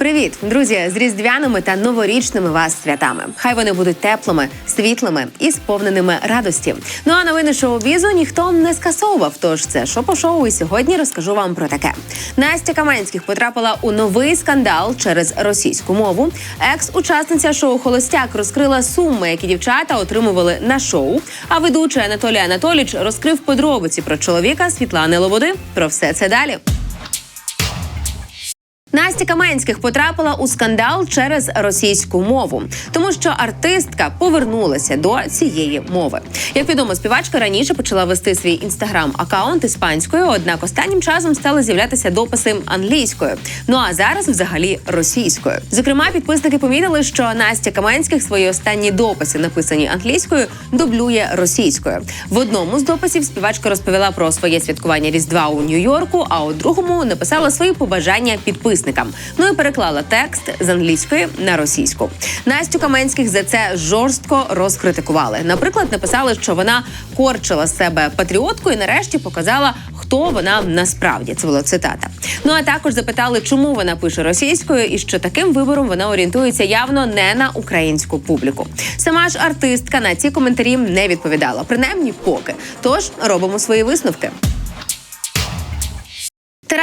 Привіт, друзі! З різдвяними та новорічними вас святами. Хай вони будуть теплими, світлими і сповненими радості. Ну а новини шоу-бізу ніхто не скасовував. Тож це шопо шоу і сьогодні розкажу вам про таке. Настя Каменських потрапила у новий скандал через російську мову. Екс-учасниця шоу Холостяк розкрила суми, які дівчата отримували на шоу. А ведучий Анатолій Анатоліч розкрив подробиці про чоловіка Світлани Лободи. Про все це далі. Настя Каменських потрапила у скандал через російську мову, тому що артистка повернулася до цієї мови. Як відомо, співачка раніше почала вести свій інстаграм-аккаунт іспанською, однак останнім часом стали з'являтися дописи англійською. Ну а зараз взагалі російською. Зокрема, підписники помітили, що Настя Каменських свої останні дописи, написані англійською, дублює російською. В одному з дописів співачка розповіла про своє святкування Різдва у Нью-Йорку, а у другому написала свої побажання підписникам. Ну і переклала текст з англійської на російську. Настю Каменських за це жорстко розкритикували. Наприклад, написали, що вона корчила себе патріотку і нарешті показала, хто вона насправді. Це була цитата. Ну а також запитали, чому вона пише російською, і що таким вибором вона орієнтується явно не на українську публіку. Сама ж артистка на ці коментарі не відповідала, принаймні поки. Тож робимо свої висновки.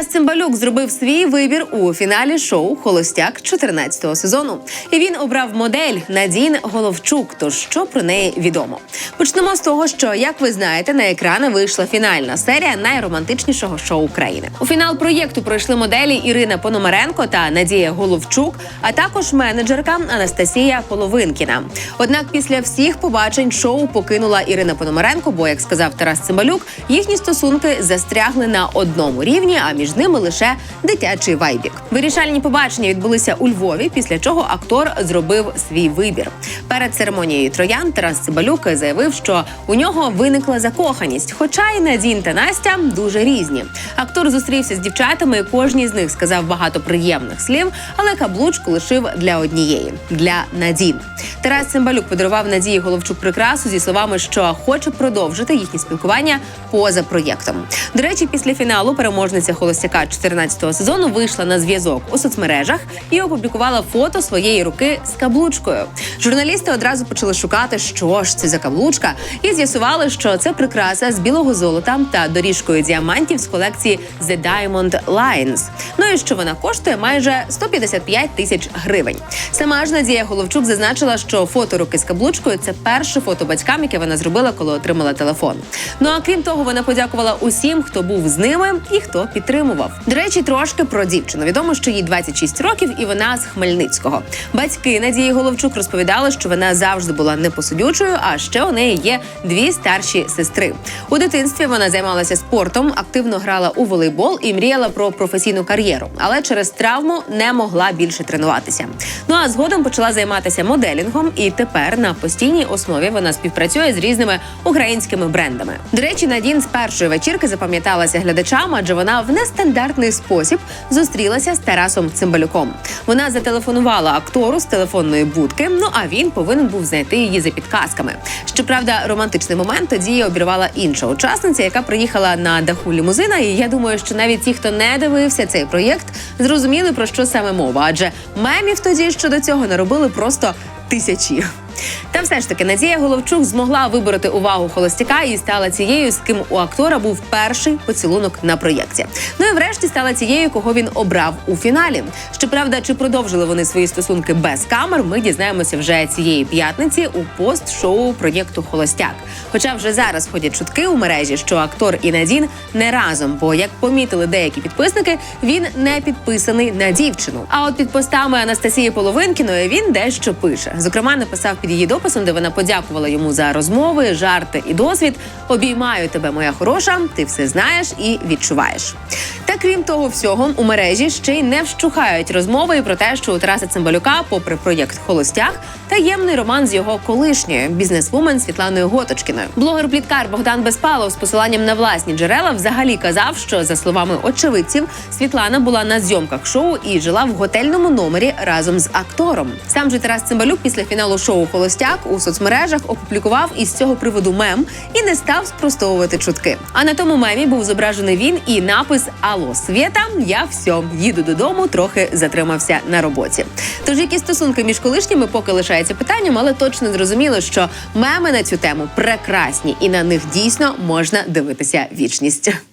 Тарас Цимбалюк зробив свій вибір у фіналі шоу Холостяк 14-го сезону. І він обрав модель Надін Головчук. Тож що про неї відомо? Почнемо з того, що як ви знаєте, на екрани вийшла фінальна серія найромантичнішого шоу України. У фінал проєкту пройшли моделі Ірина Пономаренко та Надія Головчук, а також менеджерка Анастасія Половинкіна. Однак після всіх побачень шоу покинула Ірина Пономаренко, бо як сказав Тарас Цимбалюк, їхні стосунки застрягли на одному рівні. А між ними лише дитячий вайбік. Вирішальні побачення відбулися у Львові, після чого актор зробив свій вибір. Перед церемонією троян Тарас Цибалюк заявив, що у нього виникла закоханість. Хоча і Надін та Настя дуже різні. Актор зустрівся з дівчатами, і кожній з них сказав багато приємних слів, але каблучку лишив для однієї для Надін. Тарас Цимбалюк подарував Надії Головчук прикрасу зі словами, що хоче продовжити їхнє спілкування поза проєктом. До речі, після фіналу переможниця холостяка 14-го сезону вийшла на зв'язок у соцмережах і опублікувала фото своєї руки з каблучкою. Журналісти одразу почали шукати, що ж це за каблучка, і з'ясували, що це прикраса з білого золота та доріжкою діамантів з колекції The Diamond Lines. Ну і що вона коштує майже 155 тисяч гривень. Сама ж Надія Головчук зазначила, що фото руки з каблучкою це перше фото батькам, яке вона зробила, коли отримала телефон. Ну а крім того, вона подякувала усім, хто був з ними і хто підтримував. До речі, трошки про дівчину. Відомо, що їй 26 років, і вона з Хмельницького. Батьки Надії Головчук розповідали, що вона завжди була непосудючою, а ще у неї є дві старші сестри. У дитинстві вона займалася спортом, активно грала у волейбол і мріяла про професійну кар'єру, але через травму не могла більше тренуватися. Ну а згодом почала займатися моделінгом, і тепер на постійній основі вона співпрацює з різними українськими брендами. До речі, Надін з першої вечірки запам'яталася глядачам, адже вона в нестандартний спосіб зустрілася з Тарасом Цимбалюком. Вона зателефонувала актору з телефонної будки. Ну а він повинен був знайти її за підказками. Щоправда, романтичний момент тоді обірвала інша учасниця, яка приїхала на даху лімузина. І я думаю, що навіть ті, хто не дивився цей проєкт, зрозуміли про що саме мова, адже мемів тоді щодо цього наробили просто тисячі. Та все ж таки Надія Головчук змогла вибороти увагу холостяка і стала цією, з ким у актора був перший поцілунок на проєкті. Ну і врешті стала цією, кого він обрав у фіналі. Щоправда, чи продовжили вони свої стосунки без камер? Ми дізнаємося вже цієї п'ятниці у пост-шоу проєкту Холостяк. Хоча вже зараз ходять чутки у мережі, що актор і Надін не разом, бо як помітили деякі підписники, він не підписаний на дівчину. А от під постами Анастасії Половинкіної він дещо пише. Зокрема, написав під її дописом, де вона подякувала йому за розмови, жарти і досвід. Обіймаю тебе, моя хороша. Ти все знаєш і відчуваєш. Та крім того всього, у мережі ще й не вщухають розмови про те, що у Тараса Цимбалюка, попри проєкт Холостяк, таємний роман з його колишньою бізнесвумен Світланою Готочкіною. Блогер-пліткар Богдан Безпалов з посиланням на власні джерела взагалі казав, що за словами очевидців Світлана була на зйомках шоу і жила в готельному номері разом з актором. Сам же Тарас Цимбалюк після фіналу шоу Холостяк у соцмережах опублікував із цього приводу мем і не став спростовувати чутки. А на тому мемі був зображений він і напис Алло, Свєта, я все, їду додому, трохи затримався на роботі. Тож які стосунки між колишніми поки лишається питанням, але точно зрозуміло, що меми на цю тему прекрасні, і на них дійсно можна дивитися вічність.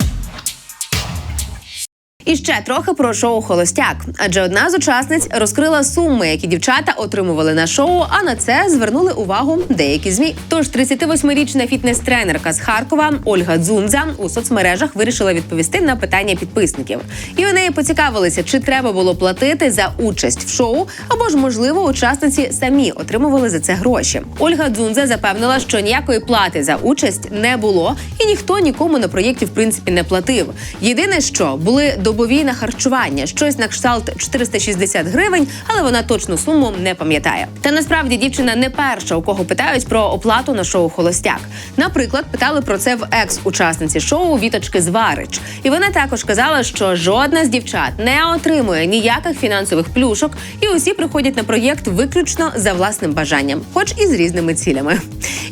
І ще трохи про шоу Холостяк, адже одна з учасниць розкрила суми, які дівчата отримували на шоу. А на це звернули увагу деякі змі. Тож 38-річна фітнес-тренерка з Харкова Ольга Дзунза у соцмережах вирішила відповісти на питання підписників. І у неї поцікавилися, чи треба було платити за участь в шоу, або ж можливо учасниці самі отримували за це гроші. Ольга Дзунза запевнила, що ніякої плати за участь не було, і ніхто нікому на проєкті в принципі не платив. Єдине, що були добові на харчування, щось на кшталт 460 гривень, але вона точну суму не пам'ятає. Та насправді дівчина не перша, у кого питають про оплату на шоу Холостяк. Наприклад, питали про це в екс-учасниці шоу Віточки Зварич. І вона також казала, що жодна з дівчат не отримує ніяких фінансових плюшок, і усі приходять на проєкт виключно за власним бажанням, хоч і з різними цілями.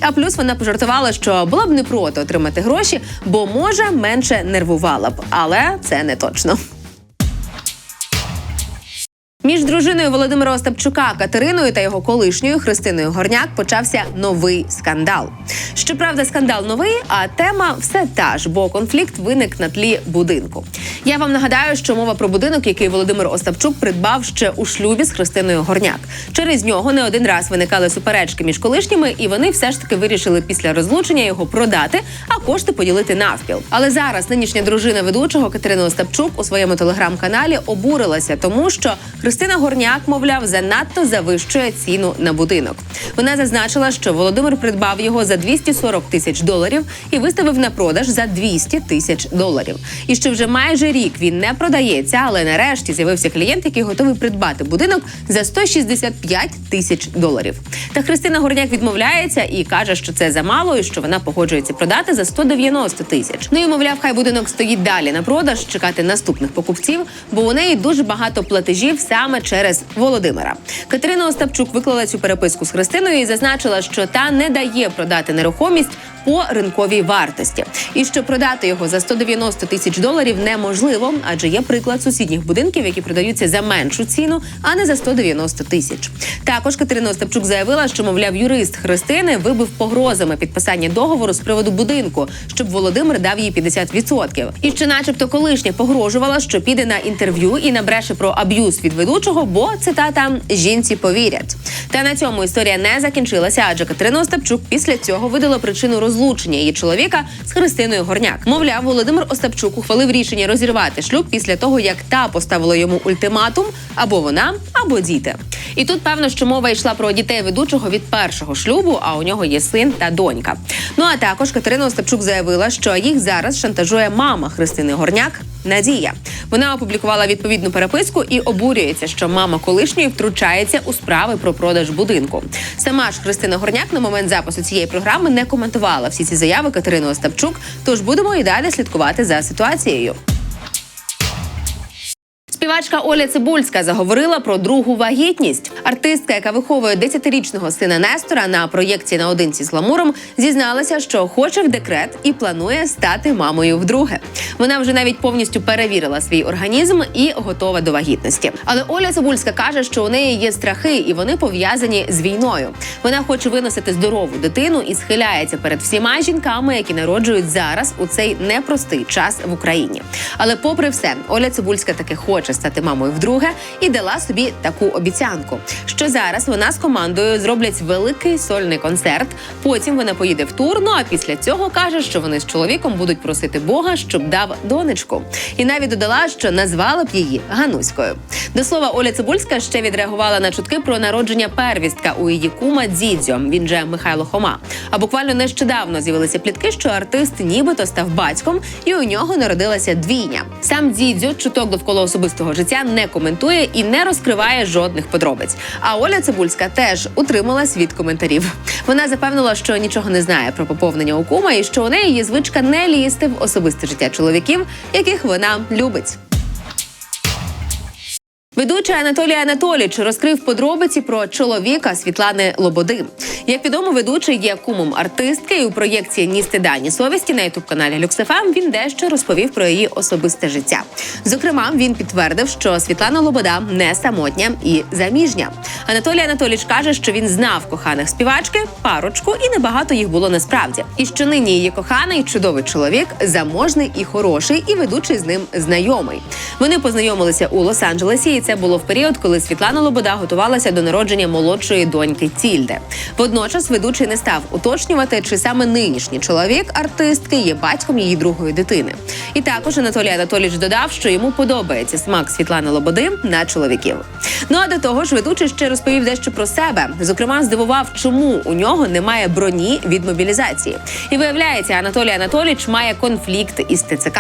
А плюс вона пожартувала, що була б не проти отримати гроші, бо може менше нервувала б, але це не точно. Між дружиною Володимира Остапчука Катериною та його колишньою Христиною Горняк почався новий скандал. Щоправда, скандал новий, а тема все та ж, бо конфлікт виник на тлі будинку. Я вам нагадаю, що мова про будинок, який Володимир Остапчук придбав ще у шлюбі з Христиною Горняк. Через нього не один раз виникали суперечки між колишніми, і вони все ж таки вирішили після розлучення його продати, а кошти поділити навпіл. Але зараз нинішня дружина ведучого Катерина Остапчук у своєму телеграм-каналі обурилася, тому що Христина Горняк, мовляв, занадто завищує ціну на будинок. Вона зазначила, що Володимир придбав його за 240 тисяч доларів і виставив на продаж за 200 тисяч доларів. І що вже майже рік він не продається, але нарешті з'явився клієнт, який готовий придбати будинок за 165 тисяч доларів. Та Христина Горняк відмовляється і каже, що це замало, і що вона погоджується продати за 190 тисяч. Ну і мовляв, хай будинок стоїть далі на продаж, чекати наступних покупців, бо у неї дуже багато платежів саме через Володимира. Катерина Остапчук виклала цю переписку з Христиною і зазначила, що та не дає продати нерухомість по ринковій вартості, і що продати його за 190 тисяч доларів неможливо, адже є приклад сусідніх будинків, які продаються за меншу ціну, а не за 190 тисяч. Також Катерина Остапчук заявила, що мовляв юрист Христини вибив погрозами підписання договору з приводу будинку, щоб Володимир дав їй 50%. І що, начебто, колишня погрожувала, що піде на інтерв'ю і набреше про аб'юз від ведучого, бо цитата жінці повірять. Та на цьому історія не закінчилася, адже Катерина Остапчук після цього видала причину розлучення її чоловіка з Христиною Горняк. Мовляв, Володимир Остапчук ухвалив рішення розірвати шлюб після того, як та поставила йому ультиматум або вона, або діти. І тут певно, що мова йшла про дітей ведучого від першого шлюбу, а у нього є син та донька. Ну а також Катерина Остапчук заявила, що їх зараз шантажує мама Христини Горняк. Надія вона опублікувала відповідну переписку і обурюється, що мама колишньої втручається у справи про продаж будинку. Сама ж Христина Горняк на момент запису цієї програми не коментувала всі ці заяви Катерини Остапчук. Тож будемо і далі слідкувати за ситуацією. Співачка Оля Цибульська заговорила про другу вагітність. Артистка, яка виховує 10-річного сина Нестора на проєкті наодинці з гламуром, зізналася, що хоче в декрет і планує стати мамою вдруге. Вона вже навіть повністю перевірила свій організм і готова до вагітності. Але Оля Цибульська каже, що у неї є страхи, і вони пов'язані з війною. Вона хоче виносити здорову дитину і схиляється перед всіма жінками, які народжують зараз у цей непростий час в Україні. Але, попри все, Оля Цибульська таки хоче стати мамою вдруге і дала собі таку обіцянку, що зараз вона з командою зроблять великий сольний концерт. Потім вона поїде в тур. Ну а після цього каже, що вони з чоловіком будуть просити Бога, щоб дав донечку. І навіть додала, що назвала б її Гануською. До слова, Оля Цибульська ще відреагувала на чутки про народження первістка у її кума Дзідзьо. Він же Михайло Хома. А буквально нещодавно з'явилися плітки, що артист нібито став батьком, і у нього народилася двійня. Сам Дзідзьо чуток довкола особистого особистого життя не коментує і не розкриває жодних подробиць. А Оля Цибульська теж утрималась від коментарів. Вона запевнила, що нічого не знає про поповнення у кума і що у неї є звичка не лізти в особисте життя чоловіків, яких вона любить. Ведучий Анатолій Анатолійович розкрив подробиці про чоловіка Світлани Лободи. Як відомо, ведучий є кумом артистки, і у проєкції Ні стида, ні совісті на ютуб каналі Люксефам він дещо розповів про її особисте життя. Зокрема, він підтвердив, що Світлана Лобода не самотня і заміжня. Анатолій Анатолійович каже, що він знав коханих співачки, парочку, і небагато їх було насправді. І що нині її коханий чудовий чоловік, заможний і хороший, і ведучий з ним знайомий. Вони познайомилися у Лос-Анджелесі, і це було в період, коли Світлана Лобода готувалася до народження молодшої доньки Тільди. Водночас ведучий не став уточнювати, чи саме нинішній чоловік артистки є батьком її другої дитини. І також Анатолій Анатолійович додав, що йому подобається смак Світлани Лободи на чоловіків. Ну а до того ж, ведучий ще розповів дещо про себе. Зокрема, здивував, чому у нього немає броні від мобілізації. І виявляється, Анатолій Анатолійович має конфлікт із ТЦК.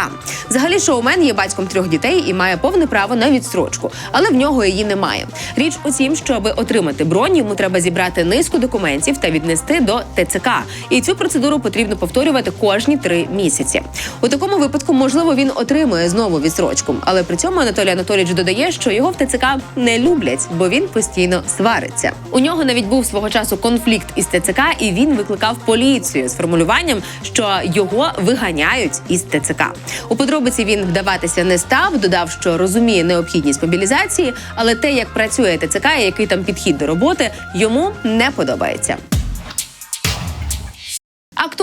Взагалі, шоумен є батьком трьох дітей і має повне право на відстрочку, але в нього її немає. Річ у тім, щоб отримати бронь, йому треба зібрати низку документів та віднести до ТЦК. І цю процедуру потрібно повторювати кожні три місяці. У такому випадку, можливо, він отримує знову відстрочку, але при цьому Анатолій Анатолійович додає, що його в ТЦК не люблять, бо він постійно свариться. У нього навіть був свого часу конфлікт із ТЦК, і він викликав поліцію з формулюванням, що його виганяють із ТЦК. У подробиці він вдаватися не став, додав, що розуміє необхідність мобілізації, але те, як працює ТЦК і який там підхід до роботи, йому не подобається.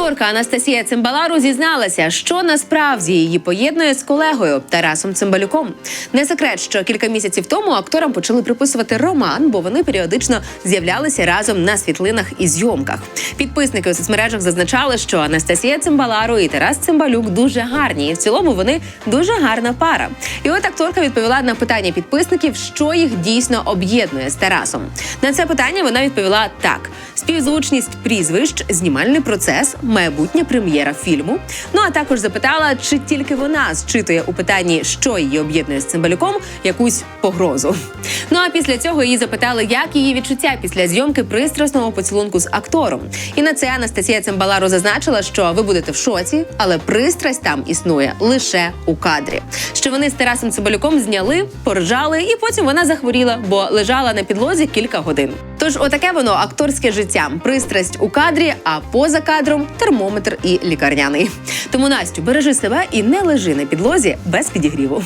Акторка Анастасія Цимбалару зізналася, що насправді її поєднує з колегою Тарасом Цимбалюком. Не секрет, що кілька місяців тому акторам почали приписувати роман, бо вони періодично з'являлися разом на світлинах і зйомках. Підписники у соцмережах зазначали, що Анастасія Цимбалару і Тарас Цимбалюк дуже гарні, і в цілому вони дуже гарна пара. І от акторка відповіла на питання підписників, що їх дійсно об'єднує з Тарасом. На це питання вона відповіла так: співзвучність прізвищ, знімальний процес, майбутня прем'єра фільму. Ну а також запитала, чи тільки вона зчитує у питанні, що її об'єднує з цимбалюком, якусь погрозу. Ну а після цього її запитали, як її відчуття після зйомки пристрасного поцілунку з актором. І на це Анастасія Цимбалару зазначила, що ви будете в шоці, але пристрасть там існує лише у кадрі. Що вони з Тарасом Цимбалюком зняли, поржали, і потім вона захворіла, бо лежала на підлозі кілька годин. Тож, отаке воно акторське життя, пристрасть у кадрі, а поза кадром термометр і лікарняний. Тому Настю, бережи себе і не лежи на підлозі без підігріву.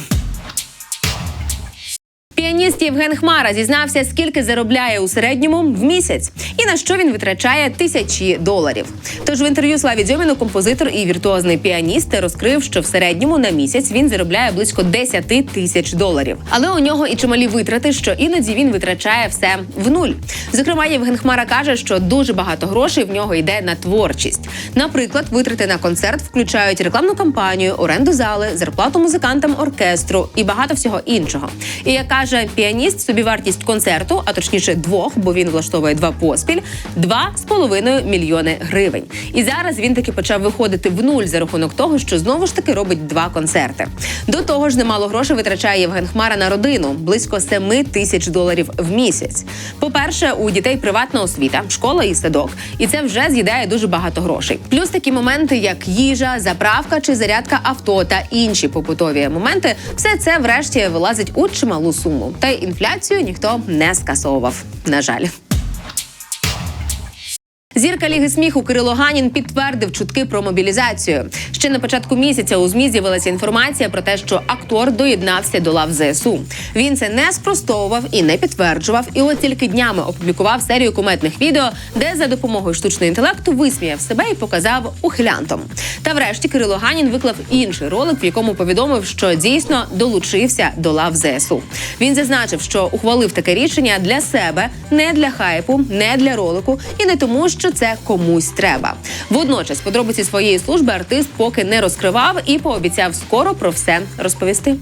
Піаніст Євген Хмара зізнався, скільки заробляє у середньому в місяць і на що він витрачає тисячі доларів. Тож в інтерв'ю Славі Дзьоміну композитор і віртуозний піаніст розкрив, що в середньому на місяць він заробляє близько 10 тисяч доларів. Але у нього і чималі витрати, що іноді він витрачає все в нуль. Зокрема, Євген Хмара каже, що дуже багато грошей в нього йде на творчість. Наприклад, витрати на концерт включають рекламну кампанію, оренду зали, зарплату музикантам оркестру і багато всього іншого. І як каже піаніст, собівартість концерту, а точніше двох, бо він влаштовує два поспіль, два з половиною мільйони гривень. І зараз він таки почав виходити в нуль за рахунок того, що знову ж таки робить два концерти. До того ж, немало грошей витрачає Євген Хмара на родину близько 7 тисяч доларів в місяць. По-перше, у дітей приватна освіта, школа і садок, і це вже з'їдає дуже багато грошей. Плюс такі моменти, як їжа, заправка чи зарядка авто та інші побутові моменти, все це врешті вилазить у чималу суму. Та й інфляцію ніхто не скасовував. На жаль. Зірка ліги сміху Кирило Ганін підтвердив чутки про мобілізацію. Ще на початку місяця у змі з'явилася інформація про те, що актор доєднався до лав ЗСУ. Він це не спростовував і не підтверджував. І от тільки днями опублікував серію куметних відео, де за допомогою штучного інтелекту висміяв себе і показав ухилянтом. Та врешті Кирило Ганін виклав інший ролик, в якому повідомив, що дійсно долучився до лав ЗСУ. Він зазначив, що ухвалив таке рішення для себе, не для хайпу, не для ролику і не тому, що це комусь треба. Водночас, подробиці своєї служби артист поки не розкривав і пообіцяв скоро про все розповісти.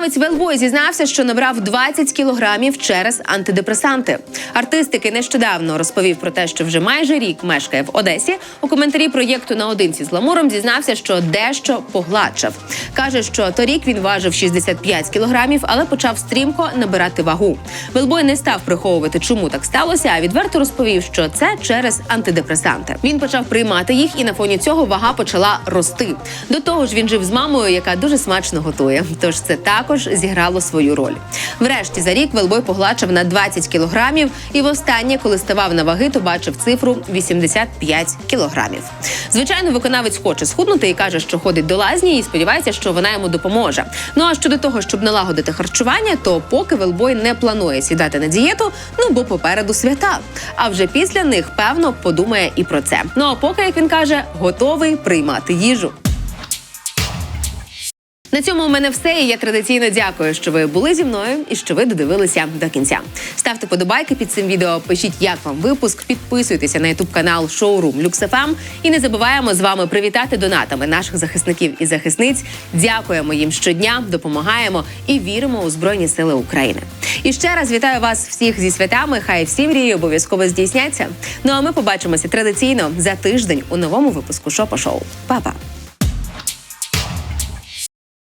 Виконавець Велбой зізнався, що набрав 20 кілограмів через антидепресанти. Артист, який нещодавно розповів про те, що вже майже рік мешкає в Одесі. У коментарі проєкту наодинці з Ламуром зізнався, що дещо погладшав. Каже, що торік він важив 65 кілограмів, але почав стрімко набирати вагу. Велбой не став приховувати, чому так сталося, а відверто розповів, що це через антидепресанти. Він почав приймати їх, і на фоні цього вага почала рости. До того ж, він жив з мамою, яка дуже смачно готує. Тож це також зіграло свою роль. Врешті за рік Велбой погладшав на 20 кілограмів, і востаннє, коли ставав на ваги, то бачив цифру 85 кілограмів. Звичайно, виконавець хоче схуднути і каже, що ходить до лазні, і сподівається, що вона йому допоможе. Ну а щодо того, щоб налагодити харчування, то поки Велбой не планує сідати на дієту, ну бо попереду свята. А вже після них певно подумає і про це. Ну а поки, як він каже, готовий приймати їжу. На цьому у мене все. І я традиційно дякую, що ви були зі мною і що ви додивилися до кінця. Ставте подобайки під цим відео, пишіть, як вам випуск, підписуйтеся на ютуб канал Шоурум Люксефам. І не забуваємо з вами привітати донатами наших захисників і захисниць. Дякуємо їм щодня, допомагаємо і віримо у Збройні Сили України. І ще раз вітаю вас всіх зі святами. Хай всі мрії обов'язково здійсняться. Ну а ми побачимося традиційно за тиждень у новому випуску Шопа Шоу. Па-па!